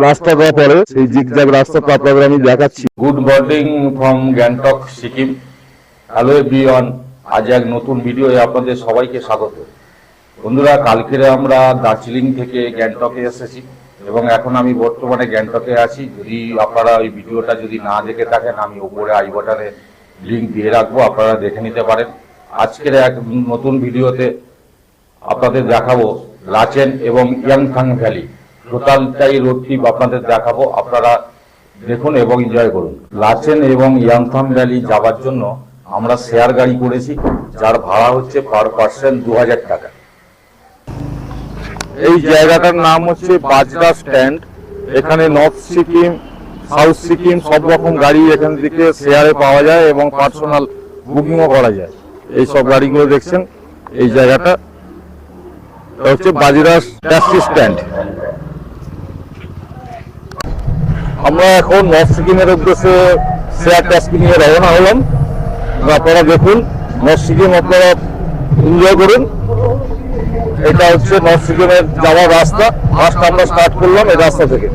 রাস্তাটা আপনাদের হ্যালো আপনাদের সবাইকে স্বাগত। বন্ধুরা কালকে আমরা দার্জিলিং থেকে গ্যাংটকে এসেছি এবং এখন আমি বর্তমানে গ্যাংটকে আছি। যদি আপনারা ওই ভিডিওটা যদি না দেখে থাকেন, আমি উপরে আই লিঙ্ক দিয়ে রাখব, আপনারা দেখে নিতে পারেন। আজকের এক নতুন ভিডিওতে আপনাদের দেখাবো লাচেন এবং ইয়াংথাং ভ্যালি। টোটালটাই রোড ট্রিপ আপনাদের দেখাবো, আপনারা দেখুন এবং এনজয় করুন। লাচেন এবং ইয়াংথাং ভ্যালি যাওয়ার জন্য আমরা শেয়ার গাড়ি করেছি, যার ভাড়া হচ্ছে পার পার্সন দু টাকা। এই জায়গাটার নাম হচ্ছে বাজরা স্ট্যান্ড এখানে নর্থ সিকিম সাউথ সিকিম সব রকম গাড়ি এখান থেকে শেয়ারে পাওয়া যায় এবং পার্সোনাল বুকিংও করা যায়। এই সব গাড়িগুলো দেখছেন, এই জায়গাটা। হচ্ছে বাজিরা ট্যাক্সি স্ট্যান্ড। আমরা এখন নর্থ সিকিমের উদ্দেশ্যে শেয়ার ট্যাক্সি নিয়ে রওনা হলাম। আপনারা দেখুন, নর্থ সিকিম আপনারা এনজয় করুন। এটা হচ্ছে নর্থ সিকিমের যাওয়ার রাস্তা। ফার্স্ট আমরা স্টার্ট করলাম এই রাস্তা থেকে।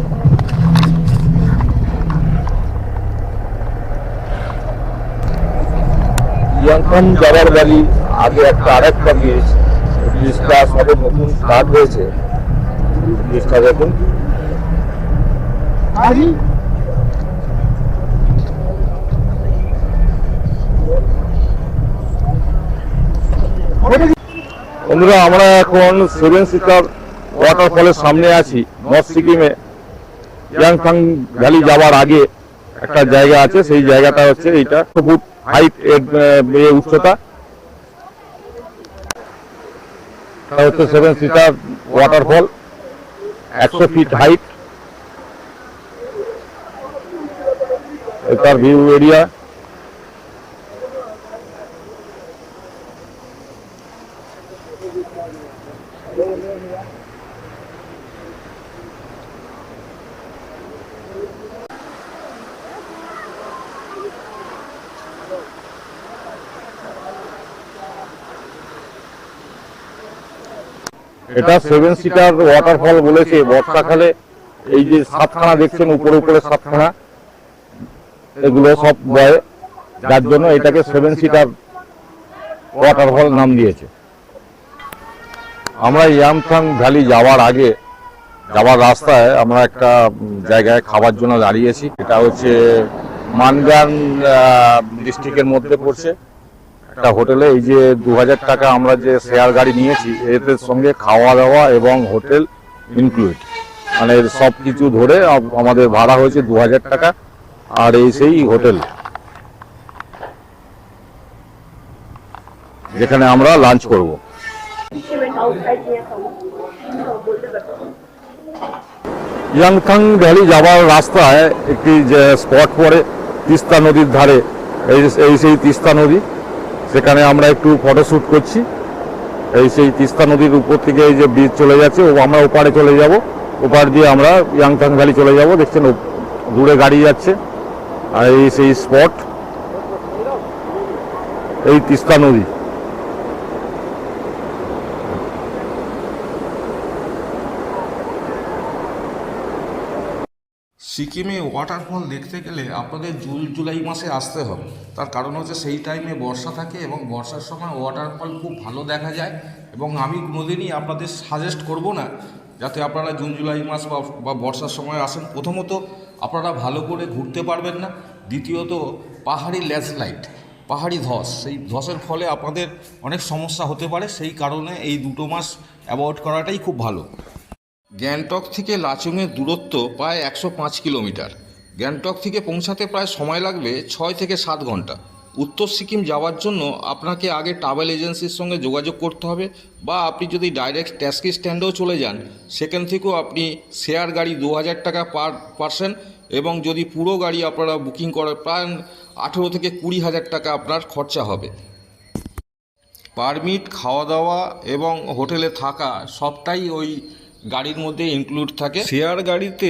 ইয়াংথম যাওয়ার গাড়ি আগে একটা আরেকটা ব্রিজ ব্রিজটা সবে নতুন স্টার্ট হয়েছে। ব্রিজটা দেখুন। বন্ধুরা আমরা এখন সেভেন সিটার ওয়াটারফলের সামনে আছি নর্থ সিকিমে ইয়াংথাং ভ্যালি যাওয়ার আগে একটা জায়গা আছে সেই জায়গাটা হচ্ছে এইটা। ফুট হাইট এর উচ্চতা। হচ্ছে সেভেন সিটার ওয়াটারফল একশো ফিট হাইট এটার ভিউ এরিয়া এটা সেভেন সিটার ওয়াটারফল বলেছে, বর্ষাকালে এই যে সাতখানা দেখছেন, উপরে উপরে সাতখানা, এগুলো সব বয়ে, যার জন্য এটাকে সেভেন সিটার ওয়াটারফল নাম দিয়েছে। আমরা ইয়ামথাং ভ্যালি যাওয়ার আগে, যাওয়ার রাস্তায় আমরা একটা জায়গায় খাবার জন্য দাঁড়িয়েছি এটা হচ্ছে মানগান ডিস্ট্রিক্টের মধ্যে পড়ছে। একটা হোটেলে এই যে দু হাজার টাকা আমরা যে শেয়ার গাড়ি নিয়েছি এদের সঙ্গে খাওয়া দাওয়া এবং হোটেল ইনক্লুড মানে সব কিছু ধরে আমাদের ভাড়া হয়েছে দু হাজার টাকা, আর এই সেই হোটেল। যেখানে আমরা লাঞ্চ করব। ইয়াংথাং ভ্যালি যাওয়ার রাস্তায় একটি যে স্পট পড়ে তিস্তা নদীর ধারে এই সেই তিস্তা নদী। সেখানে আমরা একটু ফটোশ্যুট করছি। এই সেই তিস্তা নদীর উপর থেকে এই যে ব্রিজ চলে যাচ্ছে, ও আমরা ওপারে চলে যাব। ওপার দিয়ে আমরা ইয়াংথাং ভ্যালি চলে যাব। দেখছেন দূরে গাড়ি যাচ্ছে। আর এই সেই স্পট এই তিস্তা নদী। সিকিমে ওয়াটারফল দেখতে গেলে আপনাদের জুন জুলাই মাসে আসতে হবে। তার কারণ হচ্ছে সেই টাইমে বর্ষা থাকে এবং বর্ষার সময় ওয়াটারফল খুব ভালো দেখা যায় এবং আমি কোনোদিনই আপনাদের সাজেস্ট করব না যাতে আপনারা জুন, জুলাই মাস বা বর্ষার সময় আসেন। প্রথমত, আপনারা ভালো করে ঘুরতে পারবেন না। দ্বিতীয়ত, পাহাড়ি ল্যান্ডস্লাইড পাহাড়ি ধস, সেই ধসের ফলে আপনাদের অনেক সমস্যা হতে পারে। সেই কারণে এই দুটো মাস অ্যাভয়েড করাটাই খুব ভালো। গ্যাংটক থেকে লাচুংয়ের দূরত্ব প্রায় একশো পাঁচ কিলোমিটার। গ্যাংটক থেকে পৌঁছাতে প্রায় সময় লাগবে ছয় থেকে সাত ঘণ্টা। উত্তর সিকিম যাওয়ার জন্য আপনাকে আগে ট্রাভেল এজেন্সির সঙ্গে যোগাযোগ করতে হবে বা আপনি যদি ডাইরেক্ট ট্যাক্সি স্ট্যান্ডেও চলে যান, সেখান থেকেও আপনি শেয়ার গাড়ি দু হাজার টাকা পার পার্সন এবং যদি পুরো গাড়ি আপনারা বুকিং করেন প্রায় আঠেরো থেকে কুড়ি হাজার টাকা আপনার খরচা হবে। পারমিট, খাওয়া দাওয়া এবং হোটেলে থাকা সবটাই ওই গাড়ির মধ্যে ইনক্লুড থাকে। শেয়ার গাড়িতে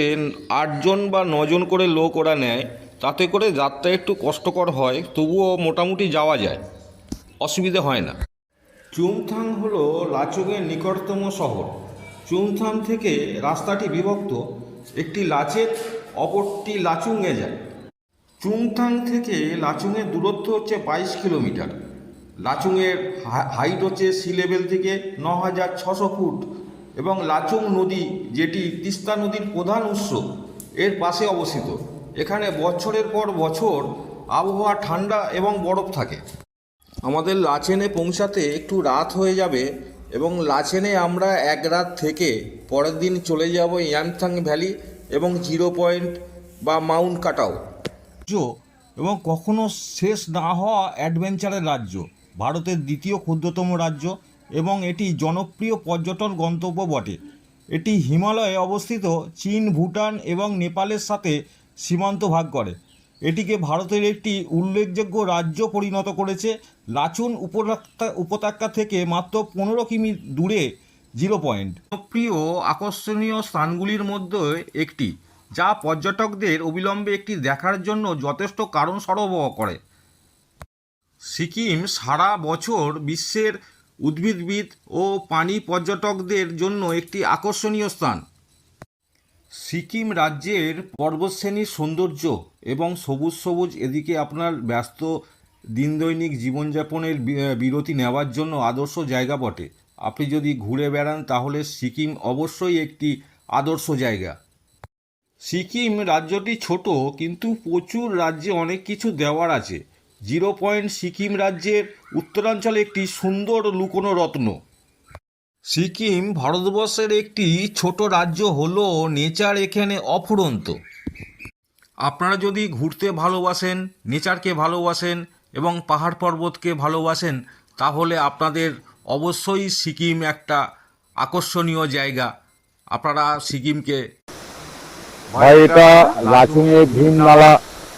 আটজন বা নজন করে লোক ওরা নেয় তাতে করে যাত্রা একটু কষ্টকর হয় তবুও মোটামুটি যাওয়া যায়। অসুবিধে হয় না। চুংথাং হলো লাচুংয়ের নিকটতম শহর। চুংথাং থেকে রাস্তাটি বিভক্ত। একটি লাচের অপরটি লাচুংয়ে যায়। চুংথাং থেকে লাচুংয়ের দূরত্ব হচ্ছে বাইশ কিলোমিটার। লাচুংয়ের হাইট হচ্ছে সি লেভেল থেকে ন হাজার ছশো ফুট। এবং লাচুং নদী, যেটি তিস্তা নদীর প্রধান উৎস, এর পাশে অবস্থিত। এখানে বছরের পর বছর আবহাওয়া ঠান্ডা এবং বরফ থাকে। আমাদের লাচেনে পৌঁছাতে একটু রাত হয়ে যাবে এবং লাচেনে আমরা এক রাত থেকে পরের দিন চলে যাব ইয়ামথাং ভ্যালি এবং জিরো পয়েন্ট বা মাউন্ট কাটাও। এবং কখনো শেষ না হওয়া অ্যাডভেঞ্চারের রাজ্য, ভারতের দ্বিতীয় ক্ষুদ্রতম রাজ্য এবং এটি জনপ্রিয় পর্যটন গন্তব্য বটে। এটি হিমালয়ে অবস্থিত চীন, ভুটান এবং নেপালের সাথে সীমান্ত ভাগ করে। এটিকে ভারতের একটি উল্লেখযোগ্য রাজ্য পরিণত করেছে। লাচুন উপত্যকা উপত্যকা থেকে মাত্র পনেরো কিমি দূরে জিরো পয়েন্ট। জনপ্রিয় আকর্ষণীয় স্থানগুলির মধ্যে একটি, যা পর্যটকদের অবিলম্বে একটি দেখার জন্য যথেষ্ট কারণ সরবরাহ করে। সিকিম সারা বছর বিশ্বের উদ্ভিদবিদ ও পানি পর্যটকদের জন্য একটি আকর্ষণীয় স্থান। সিকিম রাজ্যের পর্বতশ্রেণীর সৌন্দর্য এবং সবুজ সবুজ এদিকে আপনার ব্যস্ত দিনদৈনিক জীবনযাপনের বিরতি নেওয়ার জন্য আদর্শ জায়গা বটে। আপনি যদি ঘুরে বেড়ান তাহলে সিকিম অবশ্যই একটি আদর্শ জায়গা। সিকিম রাজ্যটি ছোট কিন্তু প্রচুর রাজ্যে অনেক কিছু দেওয়ার আছে। জিরো পয়েন্ট সিকিম রাজ্যের উত্তরাঞ্চলে একটি সুন্দর লুকোনো রত্ন। সিকিম ভারতবর্ষের একটি ছোট রাজ্য হলেও নেচার এখানে অফুরন্ত। আপনারা যদি ঘুরতে ভালোবাসেন, নেচারকে ভালোবাসেন এবং পাহাড় পর্বতকে ভালোবাসেন, তাহলে আপনাদের অবশ্যই সিকিম একটা আকর্ষণীয় জায়গা। আপনারা সিকিমকে ভাই, এটা লাচুংয়ে ভীমনালা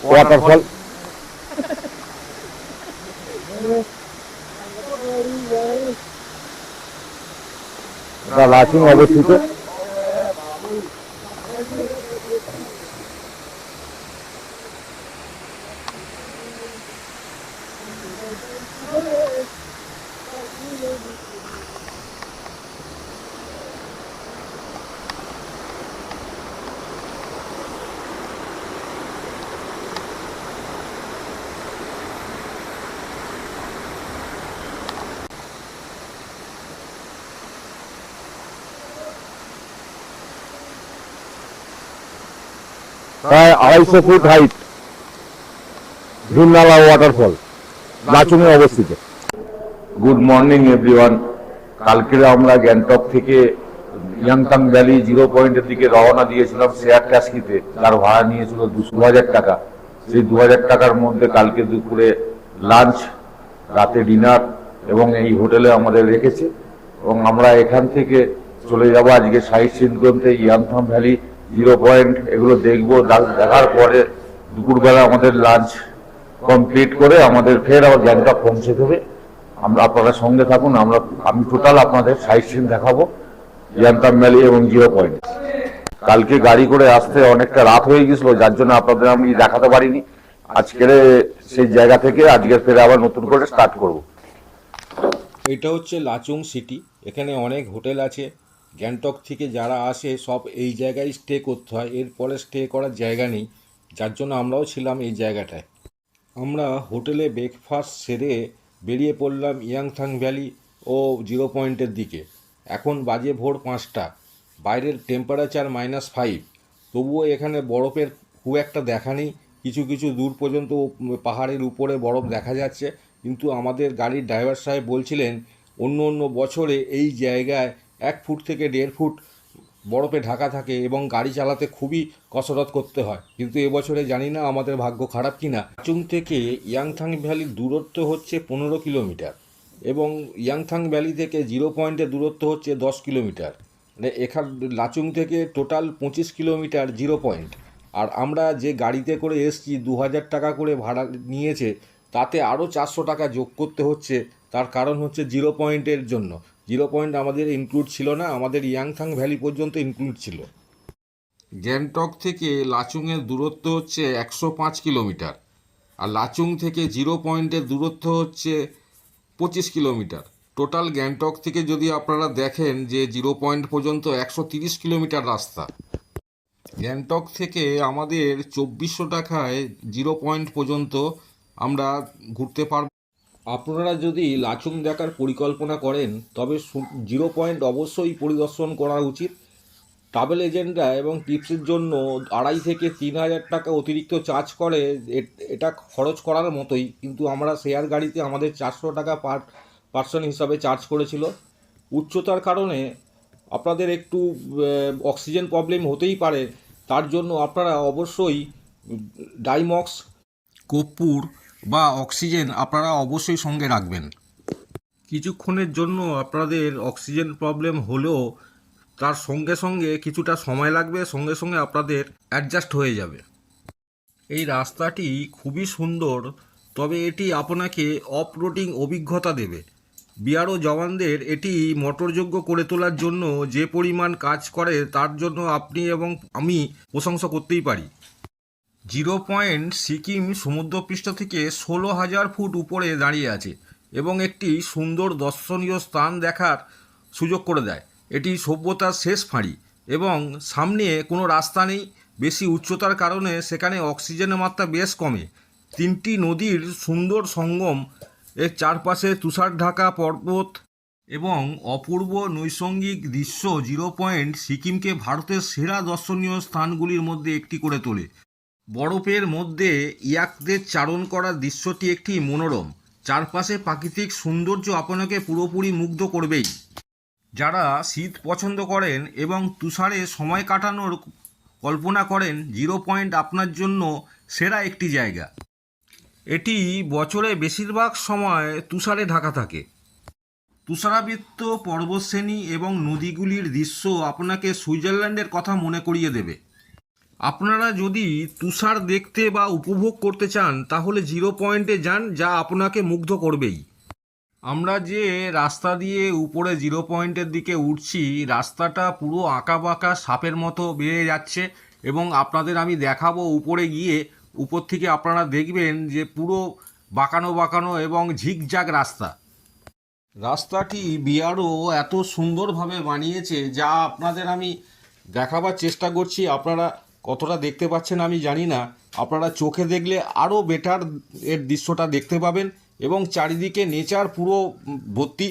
ওয়াটারফল এটা লাচিং অবস্থিত। প্রায় আড়াইশো ফুট হাইট ভীমনালা ওয়াটারফল লাচুংয়ে অবস্থিত। গুড মর্নিং এভরিওয়ান কালকে আমরা গ্যাংটক থেকে ইয়াংতাং ভ্যালি জিরো পয়েন্টের দিকে রওনা দিয়েছিলাম শেয়ার ট্যাক্সিতে তার ভাড়া নিয়েছিল দুশো হাজার টাকা। সেই দু হাজার টাকার মধ্যে কালকে দুপুরে লাঞ্চ রাতে ডিনার এবং এই হোটেলে আমাদের রেখেছে। এবং আমরা এখান থেকে চলে যাব আজকে সাইট সিন করতে ইয়াংথাং ভ্যালি জিরো পয়েন্ট এগুলো দেখব দেখার পরে দুপুরবেলা আমাদের লাঞ্চ কমপ্লিট করে আমাদের ফের আবার গ্যাংটক পৌঁছে দেবে। আমরা আপনারা সঙ্গে থাকুন, আমরা আমি টোটাল আপনাদের সাইট সিন দেখাবো ইয়ান্তাম ভ্যালি এবং জিরো পয়েন্ট কালকে গাড়ি করে আসতে অনেকটা রাত হয়ে গেছিল, যার জন্য আপনাদের আমি দেখাতে পারিনি। আজকের সেই জায়গা থেকে আজকের ফের আবার নতুন করে স্টার্ট করব। এটা হচ্ছে লাচুং সিটি এখানে অনেক হোটেল আছে। গ্যাংটক থেকে যারা আসে, সব এই জায়গায় স্টে করতে হয়। এরপরে স্টে করার জায়গা নেই। যার জন্য আমরাও ছিলাম এই জায়গাটায়। আমরা হোটেলে ব্রেকফাস্ট সেরে বেরিয়ে পড়লাম ইয়াংথাং ভ্যালি ও জিরো পয়েন্টের দিকে। এখন বাজে ভোর পাঁচটা। বাইরের টেম্পারেচার মাইনাস ফাইভ তবুও এখানে বরফের খুব একটা দেখা নেই। কিছু কিছু দূর পর্যন্ত পাহাড়ের উপরে বরফ দেখা যাচ্ছে। কিন্তু আমাদের গাড়ির ড্রাইভার সাহেব বলছিলেন, অন্য অন্য বছরে এই জায়গায় এক ফুট থেকে দেড় ফুট বরফে ঢাকা থাকে এবং গাড়ি চালাতে খুবই কসরত করতে হয়। কিন্তু এবছরে জানি না আমাদের ভাগ্য খারাপ কি না চুং থেকে ইয়াংথাং ভ্যালির দূরত্ব হচ্ছে পনেরো কিলোমিটার এবং ইয়াংথাং ভ্যালি থেকে জিরো পয়েন্টের দূরত্ব হচ্ছে দশ কিলোমিটার। মানে এখান, লাচুং থেকে টোটাল পঁচিশ কিলোমিটার জিরো পয়েন্ট। আর আমরা যে গাড়িতে করে এসছি দু হাজার টাকা করে ভাড়া নিয়েছে, তাতে আরও চারশো টাকা যোগ করতে হচ্ছে, তার কারণ হচ্ছে জিরো পয়েন্টের জন্য। জিরো পয়েন্ট আমাদের ইনক্লুড ছিল না, আমাদের ইয়াংথাং ভ্যালি পর্যন্ত ইনক্লুড ছিল। গ্যাংটক থেকে লাচুংয়ের দূরত্ব হচ্ছে একশো পাঁচ কিলোমিটার, আর লাচুং থেকে জিরো পয়েন্টের দূরত্ব হচ্ছে পঁচিশ কিলোমিটার। টোটাল গ্যাংটক থেকে যদি আপনারা দেখেন যে জিরো পয়েন্ট পর্যন্ত একশো তিরিশ কিলোমিটার রাস্তা, গ্যাংটক থেকে আমাদের চব্বিশশো টাকায় জিরো পয়েন্ট পর্যন্ত আমরা ঘুরতে পারব। আপনারা যদি লাচুং দেখার পরিকল্পনা করেন, তবে জিরো পয়েন্ট অবশ্যই পরিদর্শন করা উচিত। ট্রাভেল এজেন্টরা এবং টিপসের জন্য আড়াই থেকে তিন হাজার টাকা অতিরিক্ত চার্জ করে এটা খরচ করার মতোই, কিন্তু আমরা শেয়ার গাড়িতে আমাদের চারশো টাকা পার পার্সন হিসাবে চার্জ করেছিল। উচ্চতার কারণে আপনাদের একটু অক্সিজেন প্রবলেম হতেই পারে, তার জন্য আপনারা অবশ্যই ডাইমক্স, কর্পূর বা অক্সিজেন আপনারা অবশ্যই সঙ্গে রাখবেন। কিছুক্ষণের জন্য আপনাদের অক্সিজেন প্রবলেম হলেও তার সঙ্গে সঙ্গে কিছুটা সময় লাগবে, সঙ্গে সঙ্গে আপনাদের অ্যাডজাস্ট হয়ে যাবে। এই রাস্তাটি খুবই সুন্দর, তবে এটি আপনাকে অফ রোডিং অভিজ্ঞতা দেবে। বিআরও জওয়ানদের এটি মোটরযোগ্য করে তোলার জন্য যে পরিমাণ কাজ করে তার জন্য আপনি এবং আমি প্রশংসা করতেই পারি। জিরো পয়েন্ট সিকিম সমুদ্রপৃষ্ঠ থেকে ষোলো হাজার ফুট উপরে দাঁড়িয়ে আছে এবং একটি সুন্দর দর্শনীয় স্থান দেখার সুযোগ করে দেয়। এটি সভ্যতার শেষ ফাঁড়ি এবং সামনে কোনো রাস্তা নেই। বেশি উচ্চতার কারণে সেখানে অক্সিজেনের মাত্রা বেশ কমে। তিনটি নদীর সুন্দর সঙ্গম, এর চারপাশে তুষার ঢাকা পর্বত এবং অপূর্ব নৈসঙ্গিক দৃশ্য জিরো পয়েন্ট সিকিমকে ভারতের সেরা দর্শনীয় স্থানগুলির মধ্যে একটি করে তোলে। বরফের মধ্যে ইয়াকদের চারণ করার দৃশ্যটি একটি মনোরম। চারপাশে প্রাকৃতিক সৌন্দর্য আপনাকে পুরোপুরি মুগ্ধ করবেই। যারা শীত পছন্দ করেন এবং তুষারে সময় কাটানোর কল্পনা করেন, জিরো পয়েন্ট আপনার জন্য সেরা একটি জায়গা। এটি বছরে বেশিরভাগ সময় তুষারে ঢাকা থাকে। তুষারাবৃত্ত পর্বতশ্রেণী এবং নদীগুলির দৃশ্য আপনাকে সুইজারল্যান্ডের কথা মনে করিয়ে দেবে। আপনারা যদি তুষার দেখতে বা উপভোগ করতে চান, তাহলে জিরো পয়েন্টে যান, যা আপনাকে মুগ্ধ করবেই। আমরা যে রাস্তা দিয়ে উপরে জিরো পয়েন্টের দিকে উঠছি, রাস্তাটা পুরো আঁকা বাঁকা সাপের মতো বেয়ে যাচ্ছে এবং আপনাদের আমি দেখাবো উপরে গিয়ে। উপর থেকে আপনারা দেখবেন যে পুরো বাঁকানো বাঁকানো এবং ঝিকঝাক রাস্তা। রাস্তাটি বিআরও এত সুন্দরভাবে বানিয়েছে, যা আপনাদের আমি দেখাবার চেষ্টা করছি। আপনারা কতটা দেখতে পাচ্ছেন আমি জানি না। আপনারা চোখে দেখলে আরও বেটার এর দৃশ্যটা দেখতে পাবেন এবং চারিদিকে নেচার পুরো ভর্তি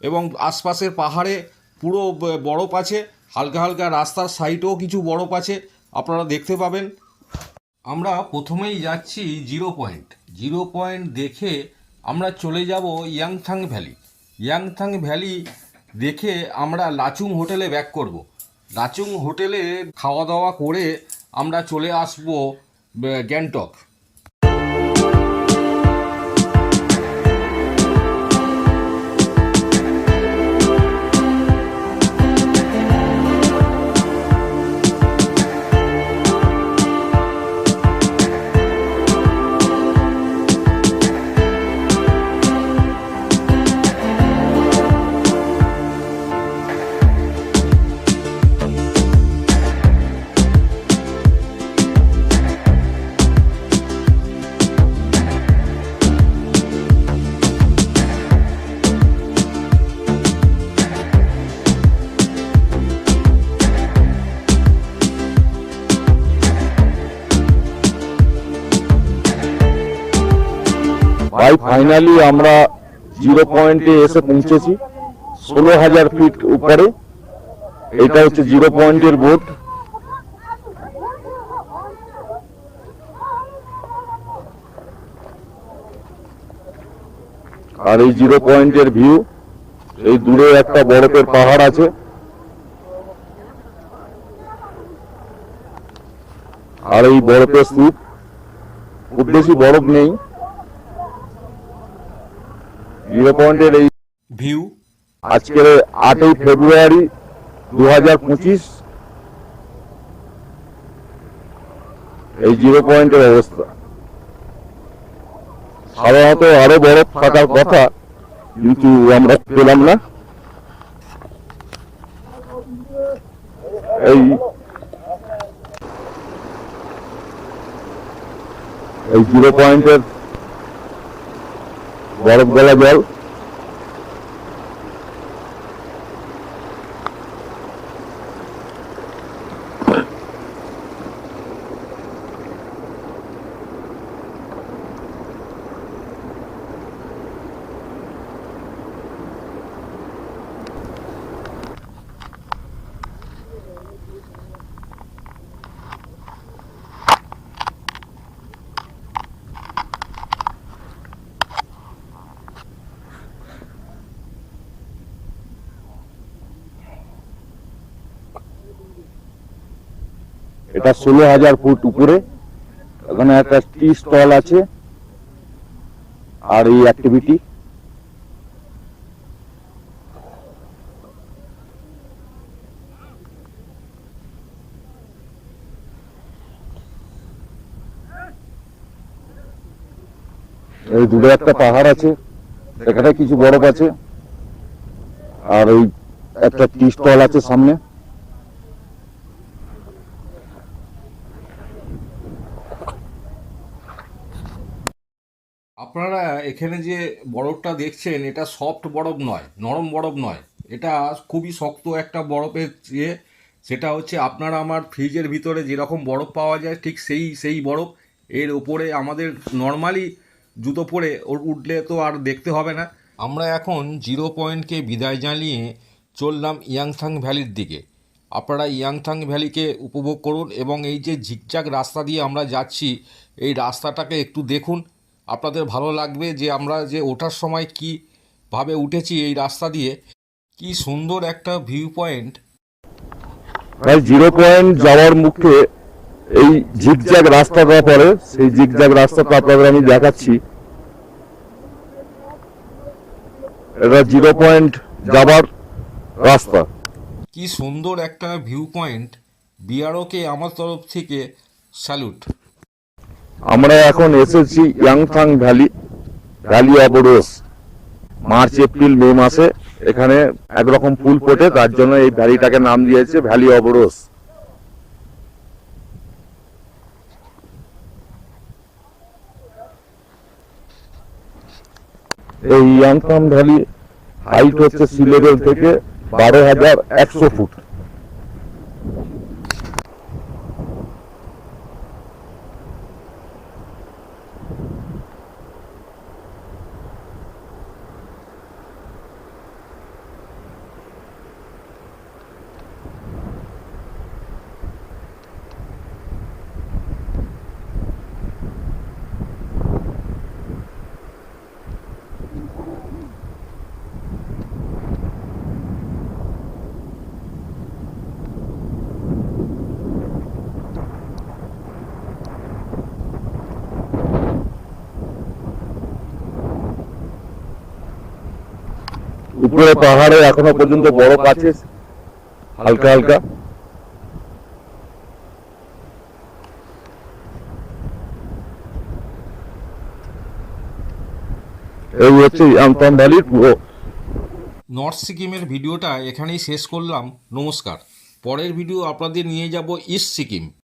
এবং আশপাশের পাহাড়ে পুরো বরফ আছে। হালকা হালকা রাস্তার সাইডেও কিছু বরফ আছে। আপনারা দেখতে পাবেন। আমরা প্রথমেই যাচ্ছি জিরো পয়েন্ট জিরো পয়েন্ট দেখে আমরা চলে যাব ইয়াংথাং ভ্যালি ইয়াংথাং ভ্যালি দেখে আমরা লাচুং হোটেলে ব্যাক করব। লাচুং হোটেলে খাওয়া দাওয়া করে আমরা চলে আসব গ্যাংটক। ভাই ফাইনালি আমরা জিরো পয়েন্টে এসে পৌঁছেছি। ষোলো হাজার ফিট উপরে। এটা হচ্ছে জিরো পয়েন্টের বোট। আর এই জিরো পয়েন্টের ভিউ এই দূরে একটা বরফের পাহাড় আছে। আর এই বরফের স্তূপ খুব বেশি বরফ নেই। জিরো পয়েন্টের এই ভিউ? আজকের আটই ফেব্রুয়ারি দু হাজার পঁচিশ এই জিরো পয়েন্টের অবস্থা। সাধারণত আরও বরফ থাকার কথা কিন্তু আমরা পেলাম না। এই এই জিরো পয়েন্টের বরফ গলা জল এটা ষোলো হাজার ফুট উপরে এখানে একটা টি স্টল আছে, আর এই অ্যাক্টিভিটি এই দূরে একটা পাহাড় আছে, এখানে কিছু বরফ আছে, আর ওই একটা টি স্টল আছে সামনে আপনারা এখানে যে বরফটা দেখছেন, এটা সফট বরফ নয়, নরম বরফ নয়। এটা খুবই শক্ত একটা বরফের ইয়ে। সেটা হচ্ছে আপনারা আমার ফ্রিজের ভিতরে যেরকম বরফ পাওয়া যায়, ঠিক সেই সেই বরফ। এর ওপরে আমাদের নর্মালি জুতো পরে ওর উঠলে তো আর দেখতে হবে না। আমরা এখন জিরো পয়েন্টকে বিদায় জানিয়ে চললাম ইয়াংথাং ভ্যালির দিকে। আপনারা ইয়াংথাং ভ্যালিকে উপভোগ করুন এবং এই যে ঝিকচাক রাস্তা দিয়ে আমরা যাচ্ছি, এই রাস্তাটাকে একটু দেখুন। আপনাদের ভালো লাগবে যে আমরা যে ওঠার সময় কীভাবে উঠেছি এই রাস্তা দিয়ে। কি সুন্দর একটা ভিউ পয়েন্ট ভাই জিরো পয়েন্ট যাওয়ার মুখে এই জিগজ্যাগ রাস্তাটা পড়ে সেই জিগজ্যাগ রাস্তাটা আপনাদের আমি দেখাচ্ছি। এটা জিরো পয়েন্ট যাবার রাস্তা। কি সুন্দর একটা ভিউ পয়েন্ট বিআরওকে আমার তরফ থেকে স্যালুট আমরা এখন এসেছি Yumthang valley valley rose March, April, May মাসে এখানে একরকম ফুল ফোটে, তার জন্য এই ভ্যালিটাকে নাম দিয়েছে ভ্যালি রোস এই ইয়াংথাং ভ্যালি হাইট হচ্ছে সি লেভেল থেকে বারো হাজার একশো ফুট। উপরে পাহাড়ে এখনও পর্যন্ত বরফ আছে। হালকা হালকা। এই হচ্ছে নর্থ সিকিমের ভিডিওটা এখানেই শেষ করলাম। নমস্কার। পরের ভিডিও আপনাদের নিয়ে যাব ইস্ট সিকিম।